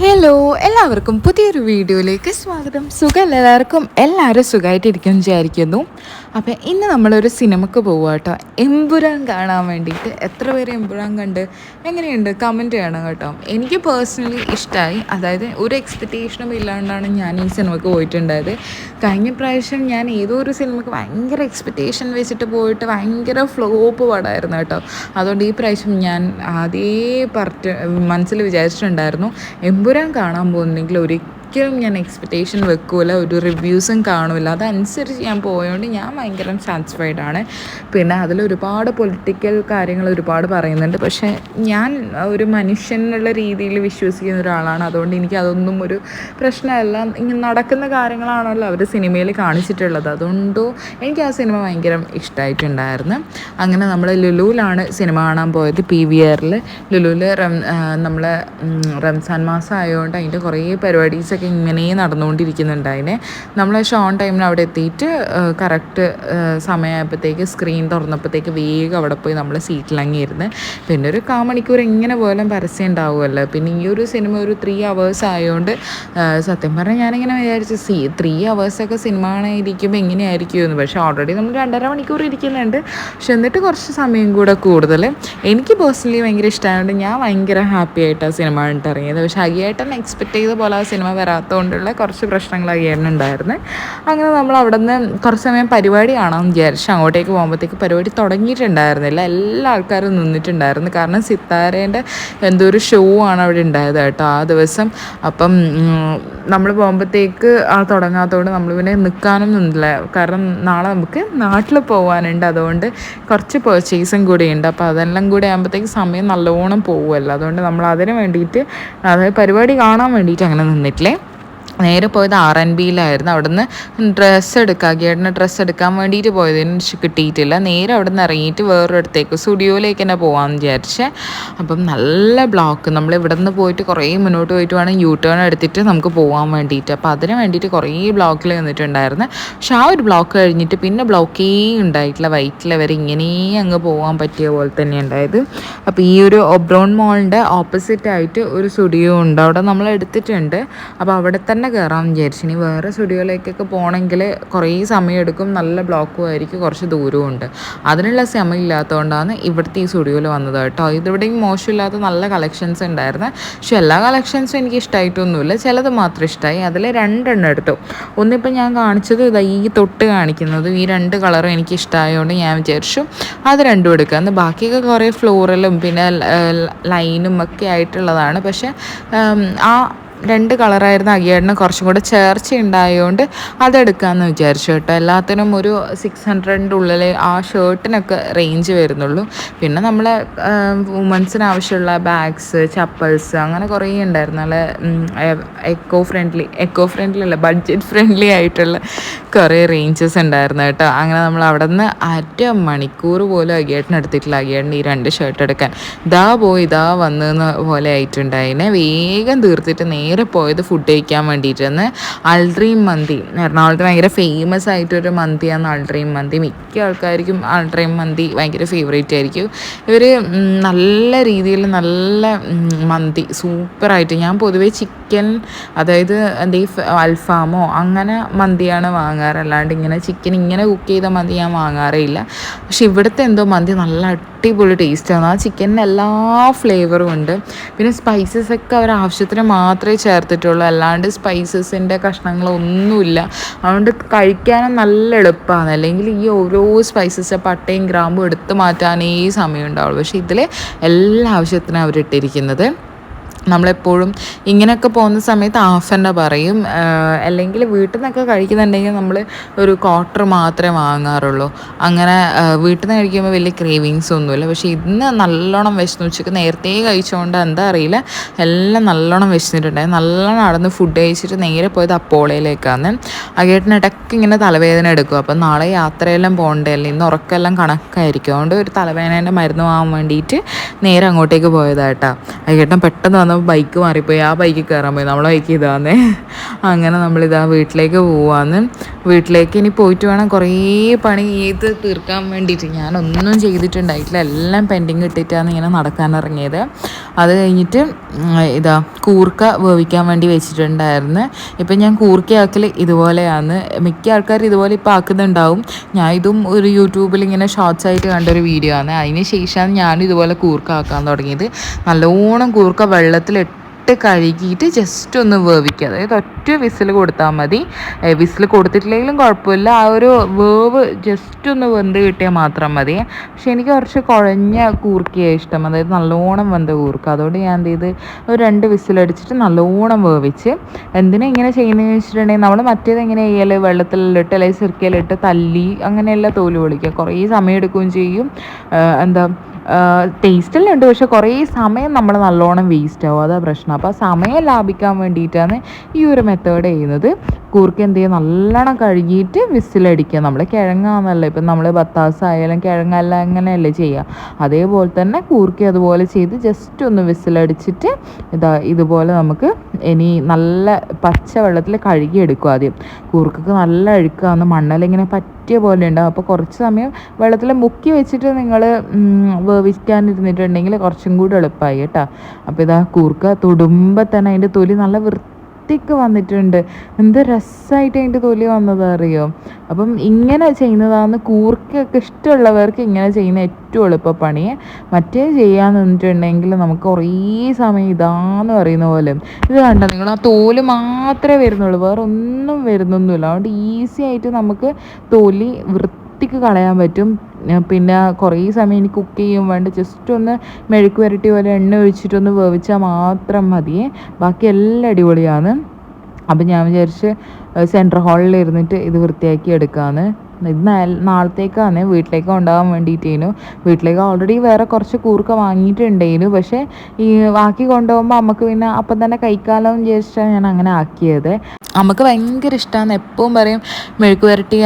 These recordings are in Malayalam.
ഹലോ എല്ലാവർക്കും പുതിയൊരു വീഡിയോയിലേക്ക് സ്വാഗതം. സുഖമല്ല എല്ലാവർക്കും എല്ലാവരും സുഖമായിട്ടിരിക്കും വിചാരിക്കുന്നു. അപ്പോൾ ഇന്ന് നമ്മളൊരു സിനിമക്ക് പോവുക കേട്ടോ എമ്പുരാൻ കാണാൻ വേണ്ടിയിട്ട്. എത്ര പേര് എമ്പുരാൻ കണ്ട്? എങ്ങനെയുണ്ട്? കമന്റ് ചെയ്യണം കേട്ടോ. എനിക്ക് പേഴ്സണലി ഇഷ്ടമായി അതായത് ഒരു എക്സ്പെക്റ്റേഷനും ഇല്ലാണ്ടാണ് ഞാൻ ഈ സിനിമക്ക് പോയിട്ടുണ്ടായത്. കഴിഞ്ഞ പ്രാവശ്യം ഞാൻ ഏതോ ഒരു സിനിമക്ക് ഭയങ്കര എക്സ്പെക്റ്റേഷൻ വെച്ചിട്ട് പോയിട്ട് ഭയങ്കര ഫ്ലോപ്പ് പടമായിരുന്നു കേട്ടോ. അതുകൊണ്ട് ഈ പ്രാവശ്യം ഞാൻ അതേ പറഞ്ഞ് മനസ്സിൽ വിചാരിച്ചിട്ടുണ്ടായിരുന്നു എമ്പുരാൻ കാണാൻ പോകുന്നെങ്കിൽ ഒരിക്കലും ഞാൻ എക്സ്പെക്റ്റേഷൻ വെക്കൂല. ഒരു റിവ്യൂസും കാണൂല. അതനുസരിച്ച് ഞാൻ പോയതുകൊണ്ട് ഞാൻ ഭയങ്കര സാറ്റിസ്ഫൈഡ് ആണ്. പിന്നെ അതിൽ ഒരുപാട് പൊളിറ്റിക്കൽ കാര്യങ്ങൾ ഒരുപാട് പറയുന്നുണ്ട്. പക്ഷേ ഞാൻ ഒരു മനുഷ്യൻ എന്നുള്ള രീതിയിൽ വിശ്വസിക്കുന്ന ഒരാളാണ്. അതുകൊണ്ട് എനിക്ക് അതൊന്നും ഒരു പ്രശ്നമല്ല. ഇങ്ങനെ നടക്കുന്ന കാര്യങ്ങളാണല്ലോ അവർ സിനിമയിൽ കാണിച്ചിട്ടുള്ളത്. അതുകൊണ്ടോ എനിക്ക് ആ സിനിമ ഭയങ്കര ഇഷ്ടമായിട്ടുണ്ടായിരുന്നു അങ്ങനെ നമ്മൾ ലുലുവിലാണ് സിനിമ കാണാൻ പോയത്. പി വി ആറിൽ ലുലുവിൽ നമ്മൾ റംസാൻ മാസം ആയതുകൊണ്ട് അതിന്റെ കുറേ പരിപാടീസൊക്കെ ഇങ്ങനെ നടന്നുകൊണ്ടിരിക്കുന്നുണ്ടായിനെ നമ്മൾ ഷോൺ ടൈമിന് അവിടെ എത്തിയിട്ട് കറക്റ്റ് സമയമായപ്പോഴത്തേക്ക് സ്ക്രീൻ തുറന്നപ്പോഴത്തേക്ക് വേഗം അവിടെ പോയി നമ്മൾ സീറ്റിലങ്ങിയിരുന്ന് പിന്നെ ഒരു കാ മണിക്കൂർ എങ്ങനെ പോലും പരസ്യം ഉണ്ടാവുമല്ലോ. പിന്നെ ഈ ഒരു സിനിമ ഒരു ത്രീ അവേഴ്സ് ആയതുകൊണ്ട് സത്യം പറഞ്ഞാൽ ഞാനിങ്ങനെ വിചാരിച്ചു സി ത്രീ അവേഴ്സൊക്കെ സിനിമ ഇരിക്കുമ്പോൾ എങ്ങനെയായിരിക്കും എന്ന് പക്ഷേ ഓൾറെഡി നമ്മൾ രണ്ടര മണിക്കൂർ ഇരിക്കുന്നുണ്ട്. പക്ഷെ എന്നിട്ട് കുറച്ച് സമയം കൂടെ കൂടുതൽ എനിക്ക് പേഴ്സണലി ഭയങ്കര ഇഷ്ടമായതുകൊണ്ട് ഞാൻ ഭയങ്കര ഹാപ്പി ആയിട്ടാണ് സിനിമ കണ്ടിറങ്ങിയത്. പക്ഷേ അയ്യേട്ടൻ എക്സ്പെക്ട് ചെയ്ത പോലെ ആ സിനിമ വരാത്തതുകൊണ്ടുള്ള കുറച്ച് പ്രശ്നങ്ങൾ ഉണ്ടായിരുന്നത് അങ്ങനെ നമ്മൾ അവിടെ നിന്ന് കുറച്ച് സമയം പരിപാടി എന്ന് വിചാരിച്ചു അങ്ങോട്ടേക്ക് പോകുമ്പോഴത്തേക്ക് പരിപാടി തുടങ്ങിയിട്ടുണ്ടായിരുന്നില്ല. എല്ലാ ആൾക്കാരും നിന്നിട്ടുണ്ടായിരുന്നു. കാരണം സിത്താരേന്റെ എന്തോ ഒരു ഷോ ആണ് അവിടെ ഉണ്ടായത് കേട്ടോ ആ ദിവസം. അപ്പം നമ്മൾ പോകുമ്പോഴത്തേക്ക് ആ തുടങ്ങാത്തതുകൊണ്ട് നമ്മൾ പിന്നെ നിൽക്കാനും നിന്നില്ല. കാരണം നാളെ നമുക്ക് നാട്ടിൽ പോകാനുണ്ട് അതുകൊണ്ട് കുറച്ച് പേർച്ചേസും കൂടി ഉണ്ട് അപ്പോൾ അതെല്ലാം കൂടി ആകുമ്പോഴത്തേക്ക് സമയം നല്ലോണം പോകുമല്ലോ അതുകൊണ്ട് നമ്മൾ അതിന് വേണ്ടിയിട്ട് അതായത് പരിപാടി കാണാൻ വേണ്ടിയിട്ട് അങ്ങനെ നിന്നിട്ടില്ലേ? നേരെ പോയത് ആർ എൻ ബിയിലായിരുന്നു അവിടുന്ന് ഡ്രസ്സ് എടുക്കുക ഗേഡിന് ഡ്രസ്സ് എടുക്കാൻ വേണ്ടിയിട്ട് പോയതിന് കിട്ടിയിട്ടില്ല. നേരെ അവിടെ നിന്ന് ഇറങ്ങിയിട്ട് വേറൊരിടത്തേക്ക് സ്റ്റുഡിയോയിലേക്ക് തന്നെ പോകാമെന്ന് വിചാരിച്ചേ. അപ്പം നല്ല ബ്ലോക്ക് നമ്മൾ ഇവിടെ നിന്ന് പോയിട്ട് കുറേ മുന്നോട്ട് പോയിട്ട് വേണം യൂ ടേൺ എടുത്തിട്ട് നമുക്ക് പോകാൻ വേണ്ടിയിട്ട്. അപ്പോൾ അതിന് വേണ്ടിയിട്ട് കുറേ ബ്ലോക്കിൽ നിന്നിട്ടുണ്ടായിരുന്നു. പക്ഷെ ആ ഒരു ബ്ലോക്ക് കഴിഞ്ഞിട്ട് പിന്നെ ബ്ലോക്കേ ഉണ്ടായിട്ടില്ല. വൈറ്റിൽ വരെ ഇങ്ങനെ അങ്ങ് പോകാൻ പറ്റിയ പോലെ തന്നെ ഉണ്ടായത്. അപ്പോൾ ഈ ഒരു ഒബ്രോൺ മോളിന്റെ ഓപ്പോസിറ്റ് ആയിട്ട് ഒരു സ്റ്റുഡിയോ ഉണ്ട്. അവിടെ നമ്മൾ എടുത്തിട്ടുണ്ട്. അപ്പോൾ അവിടെ തന്നെ തന്നെ കയറാമെന്ന് വിചാരിച്ചു. ഇനി വേറെ സ്റ്റുഡിയോയിലേക്കൊക്കെ പോകണമെങ്കിൽ കുറേ സമയം എടുക്കും നല്ല ബ്ലോക്കും ആയിരിക്കും കുറച്ച് ദൂരവും ഉണ്ട്. അതിനുള്ള സമയം ഇല്ലാത്തതുകൊണ്ടാണ് ഇവിടുത്തെ ഈ സ്റ്റുഡിയോയിൽ വന്നത് കേട്ടോ. ഇതിവിടെയും മോശമില്ലാത്ത നല്ല കളക്ഷൻസ് ഉണ്ടായിരുന്നു. പക്ഷെ എല്ലാ കളക്ഷൻസും എനിക്ക് ഇഷ്ടമായിട്ടൊന്നുമില്ല. ചിലത് മാത്രം ഇഷ്ടമായി. അതിൽ രണ്ടെണ്ണം എടുത്തു. ഒന്നിപ്പോൾ ഞാൻ കാണിച്ചത് ഇതാ ഈ തൊട്ട് കാണിക്കുന്നത്. ഈ രണ്ട് കളറും എനിക്ക് ഇഷ്ടമായതുകൊണ്ട് ഞാൻ വിചാരിച്ചു അത് രണ്ടും എടുക്കുക ബാക്കിയൊക്കെ കുറേ ഫ്ലോറലും പിന്നെ ലൈനും ഒക്കെ ആയിട്ടുള്ളതാണ്. പക്ഷേ ആ രണ്ട് കളറായിരുന്നു അയ്യേടിന് കുറച്ചും കൂടെ ചേർച്ച ഉണ്ടായതുകൊണ്ട് അതെടുക്കാമെന്ന് വിചാരിച്ചു കേട്ടോ. എല്ലാത്തിനും ഒരു സിക്സ് ഹൺഡ്രഡിന്റെ ഉള്ളിൽ ആ ഷർട്ടിനൊക്കെ റേഞ്ച് വരുന്നുള്ളൂ. പിന്നെ നമ്മളെ വുമൻസിന് ആവശ്യമുള്ള ബാഗ്സ് ചപ്പൽസ് അങ്ങനെ കുറേ ഉണ്ടായിരുന്നു. നല്ല എക്കോ ഫ്രണ്ട്ലി എക്കോ ഫ്രണ്ട്ലി അല്ല ബഡ്ജറ്റ് ഫ്രണ്ട്ലി ആയിട്ടുള്ള കുറേ റേഞ്ചസ് ഉണ്ടായിരുന്നു കേട്ടോ. അങ്ങനെ നമ്മൾ അവിടെ നിന്ന് അര മണിക്കൂർ പോലും അഗിയേട്ടൻ എടുത്തിട്ടില്ല. അഗിയേട്ടൻ ഈ രണ്ട് ഷർട്ട് എടുക്കാൻ. ഇതാ പോയി ഇതാ വന്നെന്ന പോലെ ആയിട്ടുണ്ടായിനെ. വേഗം തീർത്തിട്ട് നേരെ നേരെ പോയത് ഫുഡ് കഴിക്കാൻ വേണ്ടിയിട്ടാണ്. അൾഡ്രീം മന്തി എറണാകുളത്ത് ഭയങ്കര ഫേമസ് ആയിട്ടൊരു മന്തിയാണ് അൾഡ്രീം മന്തി മിക്ക ആൾക്കാർക്കും അൾഡ്രീം മന്തി ഭയങ്കര ഫേവറേറ്റ് ആയിരിക്കും. ഇവർ നല്ല രീതിയിൽ നല്ല മന്തി. സൂപ്പറായിട്ട് ഞാൻ പൊതുവേ ചിക്കൻ അതായത് എന്താ അൽഫാമോ അങ്ങനെ മന്തിയാണ് വാങ്ങാറ്. അല്ലാണ്ട് ഇങ്ങനെ ചിക്കൻ ഇങ്ങനെ കുക്ക് ചെയ്ത മന്തി ഞാൻ വാങ്ങാറേ ഇല്ല. പക്ഷെ ഇവിടുത്തെ എന്തോ മന്തി നല്ല അടിപൊളി ടേസ്റ്റാണ് ആ ചിക്കനിന് എല്ലാ ഫ്ലേവറും ഉണ്ട്. പിന്നെ സ്പൈസസ് ഒക്കെ അവർ ആവശ്യത്തിന് മാത്രമേ ചേർത്തിട്ടുള്ളൂ. അല്ലാണ്ട് സ്പൈസസിന്റെ കഷ്ണങ്ങളൊന്നുമില്ല. അതുകൊണ്ട് കഴിക്കാനും നല്ല എളുപ്പമാണ്. അല്ലെങ്കിൽ ഈ ഓരോ സ്പൈസസ് പട്ടയും ഗ്രാമ്പും എടുത്ത് മാറ്റാനേ സമയം ഉണ്ടാവുള്ളൂ പക്ഷേ ഇതിൽ എല്ലാ ആവശ്യത്തിനും അവരിട്ടിരിക്കുന്നത്. നമ്മളെപ്പോഴും ഇങ്ങനെയൊക്കെ പോകുന്ന സമയത്ത് ഹാഫ് തന്നെ പറയും അല്ലെങ്കിൽ വീട്ടിൽ നിന്നൊക്കെ കഴിക്കുന്നുണ്ടെങ്കിൽ നമ്മൾ ഒരു ക്വാർട്ടർ മാത്രമേ വാങ്ങാറുള്ളൂ. അങ്ങനെ വീട്ടിൽ നിന്ന് കഴിക്കുമ്പോൾ വലിയ ക്രേവിങ്സ് ഒന്നുമില്ല. പക്ഷേ ഇന്ന് നല്ലോണം വിശന്നു ഉച്ചയ്ക്ക് നേരത്തെ കഴിച്ചുകൊണ്ട് എന്താ അറിയില്ല. എല്ലാം നല്ലോണം വിശന്നിട്ടുണ്ടായി. നല്ലോണം നടന്ന് ഫുഡ് കഴിച്ചിട്ട് നേരെ പോയത് അപ്പോളയിലേക്കാണ് അകേട്ടിന് ഇടയ്ക്ക് ഇങ്ങനെ തലവേദന എടുക്കും. അപ്പം നാളെ യാത്രയെല്ലാം പോകണ്ടല്ലേ ഇന്ന് ഉറക്കമെല്ലാം കണക്കായിരിക്കും. അതുകൊണ്ട് ഒരു തലവേദനേന്റെ മരുന്ന് വാങ്ങാൻ വേണ്ടിയിട്ട് നേരെ അങ്ങോട്ടേക്ക് പോയതായിട്ടാ. അകേട്ടൻ പെട്ടെന്ന് വന്ന് ബൈക്ക് മാറിപ്പോയി. ആ ബൈക്കിൽ കയറാൻ പോയി. നമ്മളെ ബൈക്ക് ഇതാന്നേ. അങ്ങനെ നമ്മളിതാ വീട്ടിലേക്ക് പോവാന്ന്. വീട്ടിലേക്ക് ഇനി പോയിട്ട് വേണം കുറേ പണി ചെയ്ത് തീർക്കാൻ വേണ്ടിയിട്ട്. ഞാനൊന്നും ചെയ്തിട്ടുണ്ടായിട്ടില്ല എല്ലാം പെൻഡിങ് ഇട്ടിട്ടാണ് ഇങ്ങനെ നടക്കാൻ ഇറങ്ങിയത്. അത് കഴിഞ്ഞിട്ട് ഇതാ കൂർക്ക വേവിക്കാൻ വേണ്ടി വെച്ചിട്ടുണ്ടായിരുന്നു. ഇപ്പം ഞാൻ കൂർക്കയാക്കൽ ഇതുപോലെയാണ്. മിക്ക ആൾക്കാർ ഇതുപോലെ ഇപ്പോൾ ആക്കുന്നുണ്ടാവും. ഞാൻ ഇതും ഒരു യൂട്യൂബിൽ ഇങ്ങനെ ഷോർട്സ് ആയിട്ട് കണ്ടൊരു വീഡിയോ ആണ്. അതിന് ശേഷമാണ് ഞാനും ഇതുപോലെ കൂർക്ക ആക്കാൻ തുടങ്ങിയത്. നല്ലോണം കൂർക്ക വെള്ളത്തിലിട്ട് ഇട്ട് കഴുകിയിട്ട് ജസ്റ്റ് ഒന്ന് വേവിക്കുക. അതായത് ഒറ്റ വിസിൽ കൊടുത്താൽ മതി. വിസിൽ കൊടുത്തിട്ടില്ലെങ്കിലും കുഴപ്പമില്ല. ആ ഒരു വേവ് ജസ്റ്റ് ഒന്ന് വെന്ത് കിട്ടിയാൽ മാത്രം മതി. പക്ഷെ എനിക്ക് കുറച്ച് കുഴഞ്ഞ കൂർക്കയാണ് ഇഷ്ടം. അതായത് നല്ലോണം വെന്ത കൂർക്ക. അതുകൊണ്ട് ഞാൻ എന്ത് ചെയ്ത് ഒരു രണ്ട് വിസിലടിച്ചിട്ട് നല്ലോണം വേവിച്ച് എന്തിനാ ഇങ്ങനെ ചെയ്യുന്നതെന്ന് വെച്ചിട്ടുണ്ടെങ്കിൽ നമ്മൾ മറ്റേത് എങ്ങനെ ചെയ്യൽ വെള്ളത്തിലിട്ട് അല്ലെങ്കിൽ സിർക്കയിലിട്ട് തല്ലി അങ്ങനെയല്ല തോൽ പൊളിക്കുക. കുറേ സമയം എടുക്കുകയും ചെയ്യും. എന്താ ടേസ്റ്റെല്ലാം ഉണ്ട്. പക്ഷെ കുറേ സമയം നമ്മൾ നല്ലോണം വേസ്റ്റ് ആവും. അതാ പ്രശ്നം. അപ്പോൾ സമയം ലാഭിക്കാൻ വേണ്ടിയിട്ടാണ് ഈ ഒരു മെത്തേഡ് ചെയ്യുന്നത്. കൂർക്ക എന്ത് ചെയ്യുക നല്ലോണം കഴുകിയിട്ട് വിസിലടിക്കുക നമ്മൾ കിഴങ്ങാന്നല്ല? ഇപ്പം നമ്മൾ ബത്താസ് ആയാലും കിഴങ്ങല്ല അങ്ങനെയല്ലേ ചെയ്യുക. അതേപോലെ തന്നെ കൂർക്ക അതുപോലെ ചെയ്ത് ജസ്റ്റ് ഒന്ന് വിസിലടിച്ചിട്ട് ഇതാ ഇതുപോലെ നമുക്ക് ഇനി നല്ല പച്ച വെള്ളത്തിൽ കഴുകിയെടുക്കും ആദ്യം. കൂർക്കക്ക് നല്ല അഴുക്കാന്ന് മണ്ണലിങ്ങനെ പറ്റിയ പോലെ ഉണ്ടാവും. അപ്പോൾ കുറച്ച് സമയം വെള്ളത്തിൽ മുക്കി വെച്ചിട്ട് നിങ്ങൾ വേവിക്കാനിരുന്നിട്ടുണ്ടെങ്കിൽ കുറച്ചും കൂടി എളുപ്പമായി കേട്ടോ. അപ്പോൾ ഇതാ കൂർക്ക തൊടുമ്പോൾ തന്നെ അതിന്റെ തൊലി നല്ല വൃത്തി വൃത്തിക്ക് വന്നിട്ടുണ്ട്. എന്ത് രസമായിട്ട് അതിന്റെ തൊലി വന്നത് അറിയോ? അപ്പം ഇങ്ങനെ ചെയ്യുന്നതാണ് കൂർക്കൊക്കെ ഇഷ്ടമുള്ളവർക്ക് ഇങ്ങനെ ചെയ്യുന്ന ഏറ്റവും എളുപ്പ പണിയെ മറ്റേ ചെയ്യാൻ നിന്നിട്ടുണ്ടെങ്കിൽ നമുക്ക് കുറേ സമയം ഇതാന്ന് പറയുന്ന പോലെ. ഇത് കണ്ട? നിങ്ങൾ ആ തോൽ മാത്രമേ വരുന്നുള്ളൂ. വേറെ ഒന്നും വരുന്നൊന്നുമില്ല. അതുകൊണ്ട് ഈസി ആയിട്ട് നമുക്ക് തൊലി വൃത്തിക്ക് കളയാൻ പറ്റും. പിന്നെ കുറേ സമയം എനിക്ക് കുക്ക് ചെയ്യും വേണ്ട ജസ്റ്റ് ഒന്ന് മെഴുക്ക് വരട്ടി പോലെ എണ്ണ ഒഴിച്ചിട്ടൊന്ന് വേവിച്ചാൽ മാത്രം മതി. ബാക്കി എല്ലാം അടിപൊളിയാണ്. അപ്പം ഞാൻ വിചാരിച്ച് സെൻട്രൽ ഹാളിൽ ഇരുന്നിട്ട് ഇത് വൃത്തിയാക്കി എടുക്കാമെന്ന് ഇത് നാളത്തേക്കാണ് വീട്ടിലേക്ക് ഉണ്ടാകാൻ വേണ്ടിയിട്ടേനു. വീട്ടിലേക്ക് ഓൾറെഡി വേറെ കുറച്ച് കൂർക്ക വാങ്ങിയിട്ടുണ്ടേനു. പക്ഷേ ഈ ബാക്കി കൊണ്ടുപോകുമ്പോൾ നമുക്ക് പിന്നെ അപ്പം തന്നെ കൈക്കാലം എന്ന് വിചാരിച്ചാൽ ഞാൻ അങ്ങനെ ആക്കിയത്. നമുക്ക് ഭയങ്കര ഇഷ്ടമാണ് എപ്പോഴും പറയും മെഴുക്ക് വരട്ടി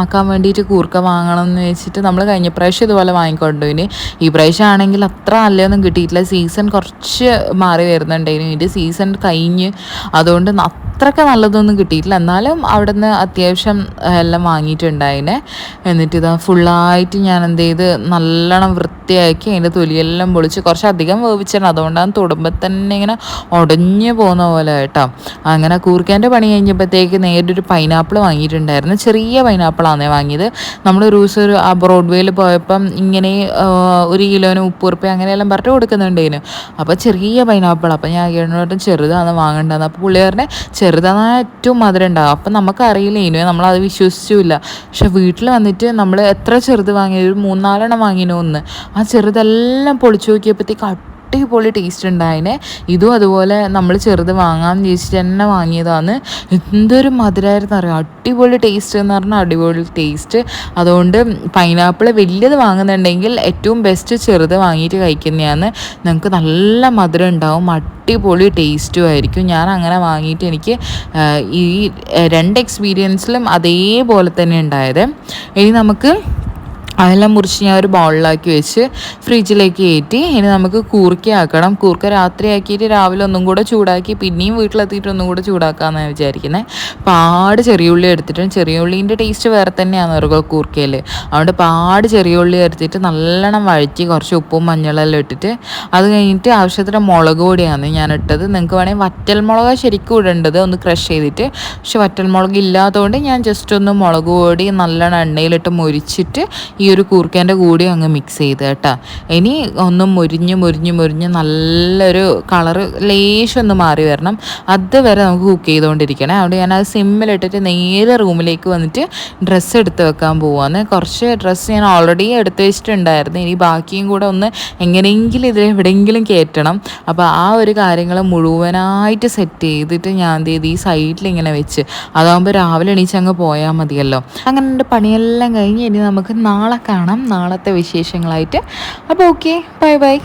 ആക്കാൻ വേണ്ടിയിട്ട് കൂർക്ക വാങ്ങണം എന്ന് വെച്ചിട്ട് നമ്മൾ കഴിഞ്ഞ പ്രാവശ്യം ഇതുപോലെ വാങ്ങിക്കൊണ്ടുപോയിന് ഈ പ്രാവശ്യം ആണെങ്കിൽ അത്ര നല്ലതൊന്നും കിട്ടിയിട്ടില്ല. സീസൺ കുറച്ച് മാറി വരുന്നുണ്ടായിരുന്നു ഇതിന്റെ സീസൺ കഴിഞ്ഞ് അതുകൊണ്ട് അത്രയ്ക്ക് നല്ലതൊന്നും കിട്ടിയിട്ടില്ല. എന്നാലും അവിടെ നിന്ന് അത്യാവശ്യം എല്ലാം വാങ്ങിയിട്ടുണ്ടായിനെ എന്നിട്ട് ഇതാ ഫുള്ളായിട്ട് ഞാൻ എന്ത് ചെയ്ത് നല്ലോണം വൃത്തിയാക്കി അതിന്റെ തൊലിയെല്ലാം പൊളിച്ച് കുറച്ചധികം വേവിച്ചാണ് അതുകൊണ്ടാണ് തൊടുമ്പോൾ തന്നെ ഇങ്ങനെ ഉടഞ്ഞു പോകുന്ന പോലെ കേട്ടോ. അങ്ങനെ കൂർക്കേന്റെ പണി കഴിഞ്ഞപ്പോഴത്തേക്ക് നേരിട്ടൊരു പൈനാപ്പിൾ വാങ്ങിയിട്ടുണ്ടായിരുന്നു. ചെറിയ പൈനാപ്പിളാണ് വാങ്ങിയത്. നമ്മൾ ഒരു ദിവസം ഒരു ആ ബ്രോഡ്വേയിൽ പോയപ്പം ഇങ്ങനെ ഒരു കിലോന് മുപ്പത് റുപ്യ അങ്ങനെയെല്ലാം പറഞ്ഞിട്ട് കൊടുക്കുന്നുണ്ടായിരുന്നു. അപ്പോൾ ചെറിയ പൈനാപ്പിൾ അപ്പോൾ ഞാൻ കേട്ടോ ചെറുതാണ് വാങ്ങേണ്ടത് അപ്പോൾ പുള്ളി പറഞ്ഞ ചെറുതാണ് ഏറ്റവും മധുരം ഉണ്ടാകും അപ്പം നമുക്കറിയില്ല. ഇനി നമ്മളത് വിശ്വസിച്ചില്ല പക്ഷെ വീട്ടിൽ വന്നിട്ട് നമ്മൾ എത്ര ചെറുത് വാങ്ങിയത് ഒരു മൂന്നാലെണ്ണം വാങ്ങിനോ ഒന്ന്. ആ ചെറുതെല്ലാം പൊളിച്ചു നോക്കിയപ്പോഴത്തേക്ക് അടിപൊളി ടേസ്റ്റ് ഉണ്ടായിനെ. ഇതും അതുപോലെ നമ്മൾ ചെറുത് വാങ്ങാമെന്ന് ചോദിച്ചിട്ട് തന്നെ വാങ്ങിയതാണ്. എന്തൊരു മധുരമായിരുന്നു അറിയാം? അടിപൊളി ടേസ്റ്റ് എന്ന് പറഞ്ഞാൽ അടിപൊളി ടേസ്റ്റ് അതുകൊണ്ട് പൈനാപ്പിൾ വലിയത് വാങ്ങുന്നുണ്ടെങ്കിൽ ഏറ്റവും ബെസ്റ്റ് ചെറുത് വാങ്ങിയിട്ട് കഴിക്കുന്നതാണ്. നിങ്ങൾക്ക് നല്ല മധുരം ഉണ്ടാവും. അടിപൊളി ടേസ്റ്റും ആയിരിക്കും. ഞാൻ അങ്ങനെ വാങ്ങിയിട്ട് എനിക്ക് ഈ രണ്ട് എക്സ്പീരിയൻസിലും അതേപോലെ തന്നെ ഉണ്ടായത്. ഇനി നമുക്ക് അതെല്ലാം മുറിച്ച് ഞാൻ ഒരു ബൗളിലാക്കി വെച്ച് ഫ്രിഡ്ജിലേക്ക് കയറ്റി ഇനി നമുക്ക് കൂർക്കയാക്കണം. കൂർക്ക രാത്രിയാക്കിയിട്ട് രാവിലെ ഒന്നും കൂടെ ചൂടാക്കി പിന്നെയും വീട്ടിലെത്തിയിട്ട് ഒന്നും കൂടെ ചൂടാക്കാമെന്നാണ് വിചാരിക്കുന്നത് പാട് ചെറിയ ഉള്ളി എടുത്തിട്ടുണ്ട്. ചെറിയ ഉള്ളീന്റെ ടേസ്റ്റ് വേറെ തന്നെയാണ് ഇറങ്ങുക കൂർക്കയിൽ. അതുകൊണ്ട് പാട് ചെറിയ ഉള്ളി എടുത്തിട്ട് നല്ലോണം വഴറ്റി കുറച്ച് ഉപ്പും മഞ്ഞളെല്ലാം ഇട്ടിട്ട് അത് കഴിഞ്ഞിട്ട് ആവശ്യത്തിന് മുളക് പൊടിയാണ് ഞാൻ ഇട്ടത്. നിങ്ങൾക്ക് വേണമെങ്കിൽ വറ്റൽ മുളക് ശരിക്കും ഇടേണ്ടത്. ഒന്ന് ക്രഷ് ചെയ്തിട്ട്. പക്ഷെ വറ്റൽ മുളക് ഇല്ലാത്തതുകൊണ്ട് ഞാൻ ജസ്റ്റ് ഒന്ന് മുളക് പൊടി നല്ലോണം എണ്ണയിലിട്ട് മൊരിച്ചിട്ട് ഈ ഒരു കൂർക്കേന്റെ കൂടി അങ്ങ് മിക്സ് ചെയ്ത് കേട്ടോ. ഇനി ഒന്ന് മുരിഞ്ഞ് മുരിഞ്ഞ് മുരിഞ്ഞ് നല്ലൊരു കളറ് ലേശം ഒന്ന് മാറി വരണം. അതുവരെ നമുക്ക് കുക്ക് ചെയ്തുകൊണ്ടിരിക്കണേ അതുകൊണ്ട് ഞാൻ അത് സിമ്മിലിട്ടിട്ട് നേരെ റൂമിലേക്ക് വന്നിട്ട് ഡ്രസ്സ് എടുത്ത് വെക്കാൻ പോവാന്ന്. കുറച്ച് ഡ്രസ്സ് ഞാൻ ഓൾറെഡി എടുത്ത് വെച്ചിട്ടുണ്ടായിരുന്നു. ഇനി ബാക്കിയും കൂടെ ഒന്ന് എങ്ങനെയെങ്കിലും ഇതിൽ എവിടെയെങ്കിലും കയറ്റണം. അപ്പോൾ ആ ഒരു കാര്യങ്ങൾ മുഴുവനായിട്ട് സെറ്റ് ചെയ്തിട്ട് ഞാൻ എന്ത് ചെയ്ത് ഈ സൈഡിൽ ഇങ്ങനെ വെച്ച്. അതാകുമ്പോൾ രാവിലെ എണീച്ച് അങ്ങ് പോയാൽ മതിയല്ലോ. അങ്ങനെ എന്റെ പണിയെല്ലാം കഴിഞ്ഞ് ഇനി നമുക്ക് നാളെ കാണാം. നാളത്തെ വിശേഷങ്ങളായിട്ട്. അപ്പോൾ ഓക്കെ ബൈ ബൈ.